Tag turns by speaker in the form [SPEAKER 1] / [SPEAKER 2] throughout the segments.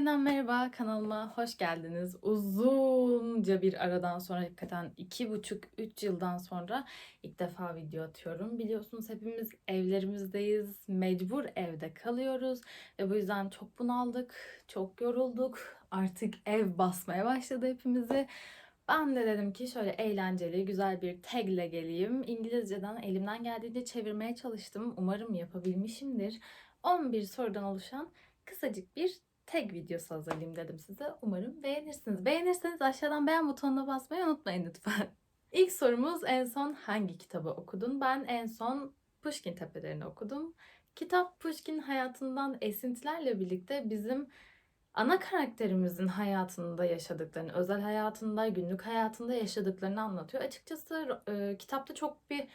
[SPEAKER 1] yeniden merhaba kanalıma hoş geldiniz. Uzunca bir aradan sonra hakikaten iki buçuk üç yıldan sonra ilk defa video atıyorum. Biliyorsunuz hepimiz evlerimizdeyiz, mecbur evde kalıyoruz ve bu yüzden çok bunaldık, çok yorulduk. Artık ev basmaya başladı hepimizi. Ben de dedim ki şöyle eğlenceli, güzel bir tag ile geleyim. İngilizceden elimden geldiğince çevirmeye çalıştım. Umarım yapabilmişimdir. 11 sorudan oluşan kısacık bir tag videosu hazırlayayım dedim size. Umarım beğenirsiniz. Beğenirseniz aşağıdan beğen butonuna basmayı unutmayın lütfen. İlk sorumuz en son hangi kitabı okudun? Ben en son Pushkin Tepelerini okudum. Kitap Pushkin hayatından esintilerle birlikte bizim ana karakterimizin hayatında yaşadıklarını, özel hayatında, günlük hayatında yaşadıklarını anlatıyor. Açıkçası e, kitapta çok bir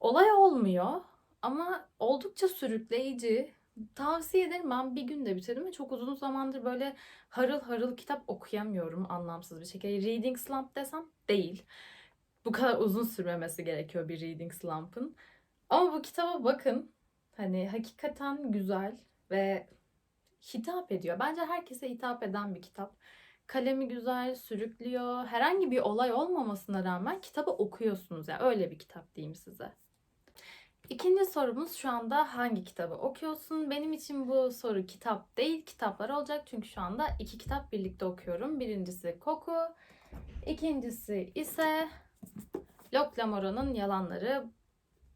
[SPEAKER 1] olay olmuyor ama oldukça sürükleyici. Tavsiye ederim. Ben bir günde bitirdim ve çok uzun zamandır böyle harıl harıl kitap okuyamıyorum anlamsız bir şekilde. Reading slump desem değil. Bu kadar uzun sürmemesi gerekiyor bir reading slump'ın. Ama bu kitaba bakın. Hani hakikaten güzel ve hitap ediyor. Bence herkese hitap eden bir kitap. Kalemi güzel, sürüklüyor. Herhangi bir olay olmamasına rağmen kitabı okuyorsunuz. Yani öyle bir kitap diyeyim size. İkinci sorumuz şu anda hangi kitabı okuyorsun? Benim için bu soru kitap değil, kitaplar olacak. Çünkü şu anda iki kitap birlikte okuyorum. Birincisi Koku, ikincisi ise Locke Lamoureux'un Yalanları.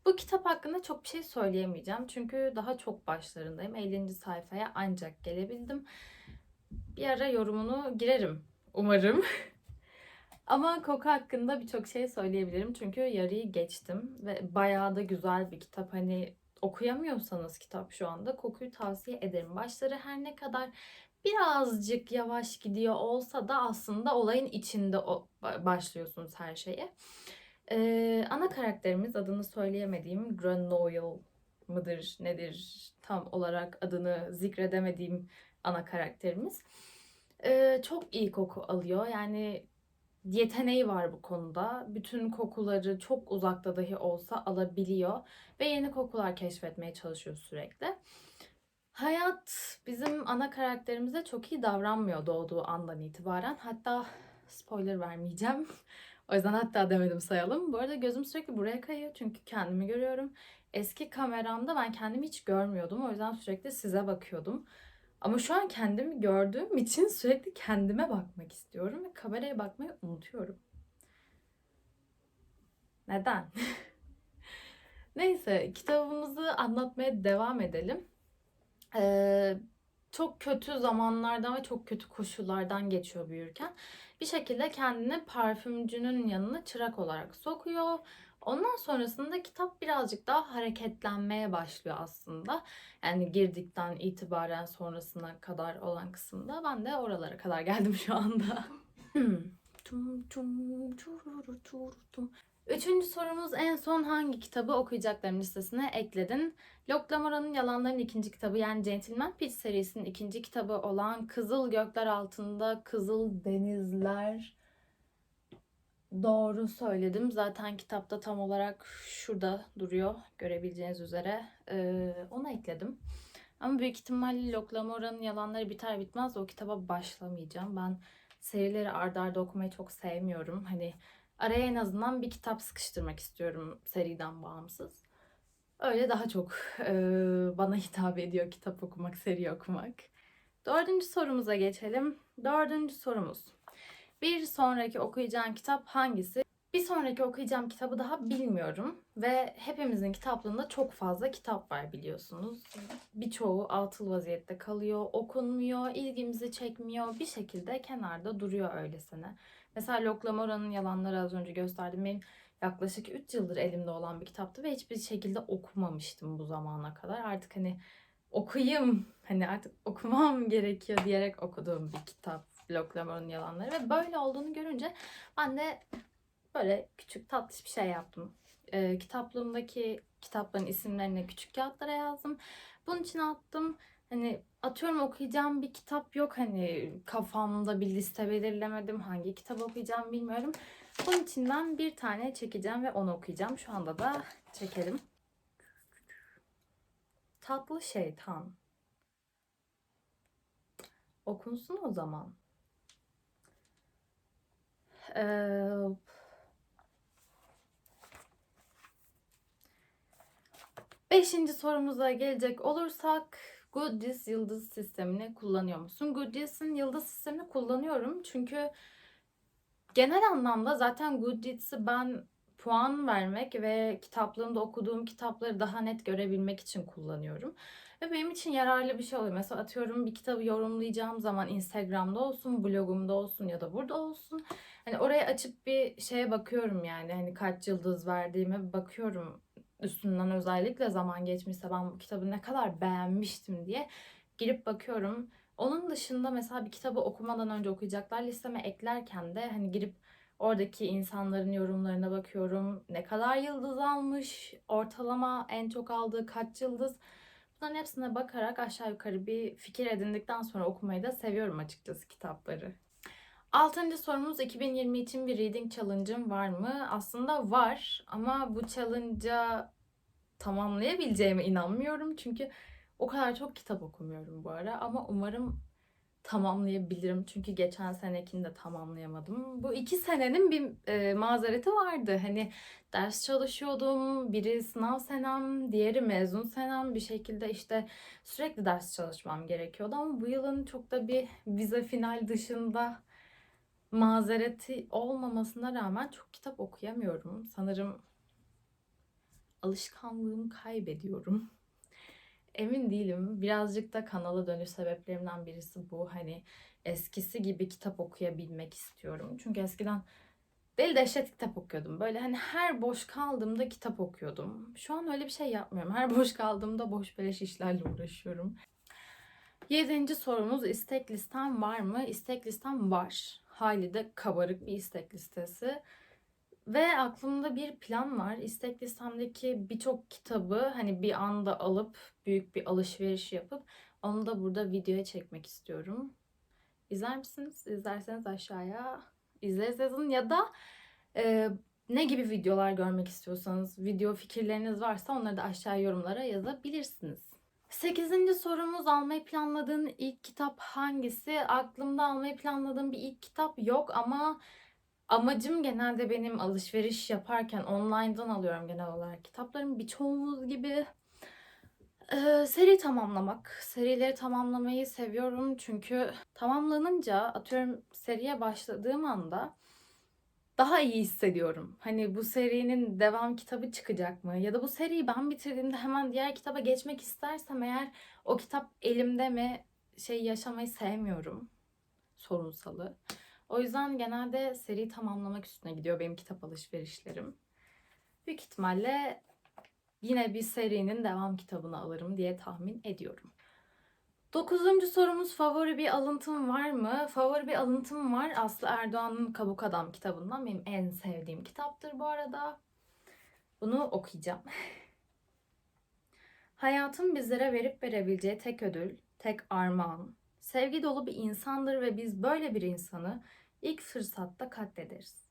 [SPEAKER 1] Bu kitap hakkında çok bir şey söyleyemeyeceğim. Çünkü daha çok başlarındayım. 50. sayfaya ancak gelebildim. Bir ara yorumunu girerim umarım. Ama koku hakkında birçok şey söyleyebilirim. Çünkü yarıyı geçtim ve bayağı da güzel bir kitap. Hani okuyamıyorsanız kitap şu anda kokuyu tavsiye ederim. Başları her ne kadar birazcık yavaş gidiyor olsa da aslında olayın içinde başlıyorsunuz her şeye. Ee, ana karakterimiz adını söyleyemediğim Granoyle mıdır nedir tam olarak adını zikredemediğim ana karakterimiz. Ee, çok iyi koku alıyor. Yani yeteneği var bu konuda. Bütün kokuları çok uzakta dahi olsa alabiliyor ve yeni kokular keşfetmeye çalışıyor sürekli. Hayat bizim ana karakterimize çok iyi davranmıyor doğduğu andan itibaren. Hatta spoiler vermeyeceğim. O yüzden hatta demedim sayalım. Bu arada gözüm sürekli buraya kayıyor çünkü kendimi görüyorum. Eski kameramda ben kendimi hiç görmüyordum. O yüzden sürekli size bakıyordum. Ama şu an kendimi gördüğüm için sürekli kendime bakmak istiyorum ve kameraya bakmayı unutuyorum. Neden? Neyse kitabımızı anlatmaya devam edelim. Ee, çok kötü zamanlardan ve çok kötü koşullardan geçiyor büyürken. Bir şekilde kendini parfümcünün yanına çırak olarak sokuyor. Ondan sonrasında kitap birazcık daha hareketlenmeye başlıyor aslında. Yani girdikten itibaren sonrasına kadar olan kısımda ben de oralara kadar geldim şu anda. Üçüncü sorumuz en son hangi kitabı okuyacaklarım listesine ekledin? Locke Lamoureux'un Yalanların ikinci kitabı yani Gentleman Pitch serisinin ikinci kitabı olan Kızıl Gökler Altında Kızıl Denizler Doğru söyledim. Zaten kitapta tam olarak şurada duruyor. Görebileceğiniz üzere. Ee, onu ekledim. Ama büyük ihtimalle Locke Lamoureux'un yalanları biter bitmez o kitaba başlamayacağım. Ben serileri ardarda arda okumayı çok sevmiyorum. Hani araya en azından bir kitap sıkıştırmak istiyorum seriden bağımsız. Öyle daha çok e, bana hitap ediyor kitap okumak, seri okumak. Dördüncü sorumuza geçelim. Dördüncü sorumuz. Bir sonraki okuyacağım kitap hangisi? Bir sonraki okuyacağım kitabı daha bilmiyorum ve hepimizin kitaplığında çok fazla kitap var biliyorsunuz. Birçoğu atıl vaziyette kalıyor, okunmuyor, ilgimizi çekmiyor, bir şekilde kenarda duruyor öylesine. Mesela Locke Lamoureux'un Yalanları az önce gösterdim. Benim yaklaşık 3 yıldır elimde olan bir kitaptı ve hiçbir şekilde okumamıştım bu zamana kadar. Artık hani okuyayım, hani artık okumam gerekiyor diyerek okuduğum bir kitap Locke Lamoureux'un yalanları ve böyle olduğunu görünce ben de böyle küçük tatlış bir şey yaptım. Ee, kitaplığımdaki kitapların isimlerini küçük kağıtlara yazdım. Bunun için attım. Hani atıyorum okuyacağım bir kitap yok. Hani kafamda bir liste belirlemedim. Hangi kitap okuyacağım bilmiyorum. Bunun içinden bir tane çekeceğim ve onu okuyacağım. Şu anda da çekelim. Tatlı Şeytan. Okunsun o zaman. Ee, beşinci sorumuza gelecek olursak Goodreads yıldız sistemini kullanıyor musun? Goodreads'in yıldız sistemini kullanıyorum çünkü genel anlamda zaten Goodreads'i ben puan vermek ve kitaplığımda okuduğum kitapları daha net görebilmek için kullanıyorum. Ve benim için yararlı bir şey oluyor. Mesela atıyorum bir kitabı yorumlayacağım zaman Instagram'da olsun, blogumda olsun ya da burada olsun. Hani oraya açıp bir şeye bakıyorum yani. Hani kaç yıldız verdiğime bakıyorum. Üstünden özellikle zaman geçmişse ben bu kitabı ne kadar beğenmiştim diye girip bakıyorum. Onun dışında mesela bir kitabı okumadan önce okuyacaklar listeme eklerken de hani girip oradaki insanların yorumlarına bakıyorum. Ne kadar yıldız almış, ortalama en çok aldığı kaç yıldız. Bunların hepsine bakarak aşağı yukarı bir fikir edindikten sonra okumayı da seviyorum açıkçası kitapları. Altıncı sorumuz 2020 için bir reading challenge'ım var mı? Aslında var ama bu challenge'a tamamlayabileceğime inanmıyorum. Çünkü o kadar çok kitap okumuyorum bu ara ama umarım tamamlayabilirim. Çünkü geçen senekini de tamamlayamadım. Bu iki senenin bir e, mazereti vardı. Hani ders çalışıyordum. Biri sınav senem, diğeri mezun senem. Bir şekilde işte sürekli ders çalışmam gerekiyordu. Ama bu yılın çok da bir vize final dışında mazereti olmamasına rağmen çok kitap okuyamıyorum. Sanırım alışkanlığımı kaybediyorum. Emin değilim. Birazcık da kanala dönüş sebeplerimden birisi bu. Hani eskisi gibi kitap okuyabilmek istiyorum. Çünkü eskiden deli dehşet kitap okuyordum. Böyle hani her boş kaldığımda kitap okuyordum. Şu an öyle bir şey yapmıyorum. Her boş kaldığımda boş beleş işlerle uğraşıyorum. Yedinci sorumuz istek listem var mı? İstek listem var. Hali de kabarık bir istek listesi. Ve aklımda bir plan var. İstek listemdeki birçok kitabı hani bir anda alıp büyük bir alışveriş yapıp onu da burada videoya çekmek istiyorum. İzler misiniz? İzlerseniz aşağıya izleriz yazın ya da e, ne gibi videolar görmek istiyorsanız, video fikirleriniz varsa onları da aşağı yorumlara yazabilirsiniz. Sekizinci sorumuz almayı planladığın ilk kitap hangisi? Aklımda almayı planladığım bir ilk kitap yok ama amacım genelde benim alışveriş yaparken online'dan alıyorum genel olarak kitaplarım birçoğumuz gibi e, seri tamamlamak. Serileri tamamlamayı seviyorum çünkü tamamlanınca atıyorum seriye başladığım anda daha iyi hissediyorum. Hani bu serinin devam kitabı çıkacak mı? Ya da bu seriyi ben bitirdiğimde hemen diğer kitaba geçmek istersem eğer o kitap elimde mi şey yaşamayı sevmiyorum. Sorunsalı. O yüzden genelde seri tamamlamak üstüne gidiyor benim kitap alışverişlerim. Büyük ihtimalle yine bir serinin devam kitabını alırım diye tahmin ediyorum. Dokuzuncu sorumuz favori bir alıntım var mı? Favori bir alıntım var. Aslı Erdoğan'ın Kabuk Adam kitabından. Benim en sevdiğim kitaptır bu arada. Bunu okuyacağım. Hayatın bizlere verip verebileceği tek ödül, tek armağan, sevgi dolu bir insandır ve biz böyle bir insanı ilk fırsatta katlederiz.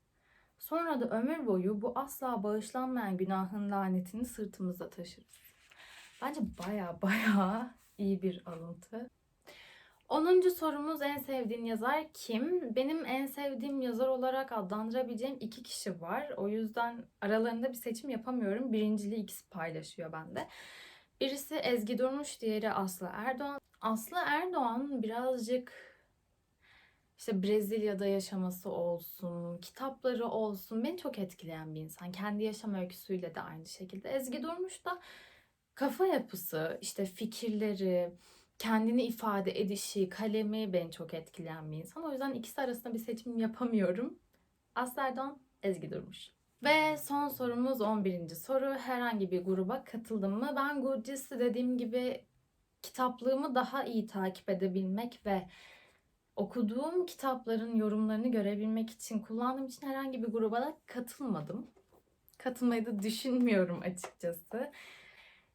[SPEAKER 1] Sonra da ömür boyu bu asla bağışlanmayan günahın lanetini sırtımızda taşırız. Bence baya baya iyi bir alıntı. 10. sorumuz en sevdiğin yazar kim? Benim en sevdiğim yazar olarak adlandırabileceğim iki kişi var. O yüzden aralarında bir seçim yapamıyorum. Birinciliği ikisi paylaşıyor bende. Birisi Ezgi Durmuş, diğeri Aslı Erdoğan. Aslı Erdoğan birazcık işte Brezilya'da yaşaması olsun, kitapları olsun beni çok etkileyen bir insan. Kendi yaşam öyküsüyle de aynı şekilde. Ezgi Durmuş da kafa yapısı, işte fikirleri, kendini ifade edişi, kalemi beni çok etkileyen bir insan. O yüzden ikisi arasında bir seçim yapamıyorum. Aslı Erdoğan, Ezgi Durmuş. Ve son sorumuz 11. soru. Herhangi bir gruba katıldım mı? Ben Goodreads'i dediğim gibi kitaplığımı daha iyi takip edebilmek ve okuduğum kitapların yorumlarını görebilmek için kullandığım için herhangi bir gruba da katılmadım. Katılmayı da düşünmüyorum açıkçası.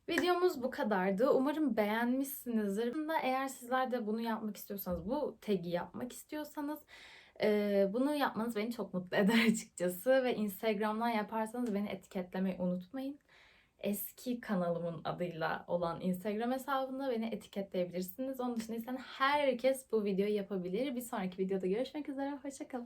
[SPEAKER 1] Videomuz bu kadardı. Umarım beğenmişsinizdir. Eğer sizler de bunu yapmak istiyorsanız, bu tagi yapmak istiyorsanız bunu yapmanız beni çok mutlu eder açıkçası. Ve Instagram'dan yaparsanız beni etiketlemeyi unutmayın. eski kanalımın adıyla olan Instagram hesabında beni etiketleyebilirsiniz. Onun dışında isteyen herkes bu videoyu yapabilir. Bir sonraki videoda görüşmek üzere. Hoşçakalın.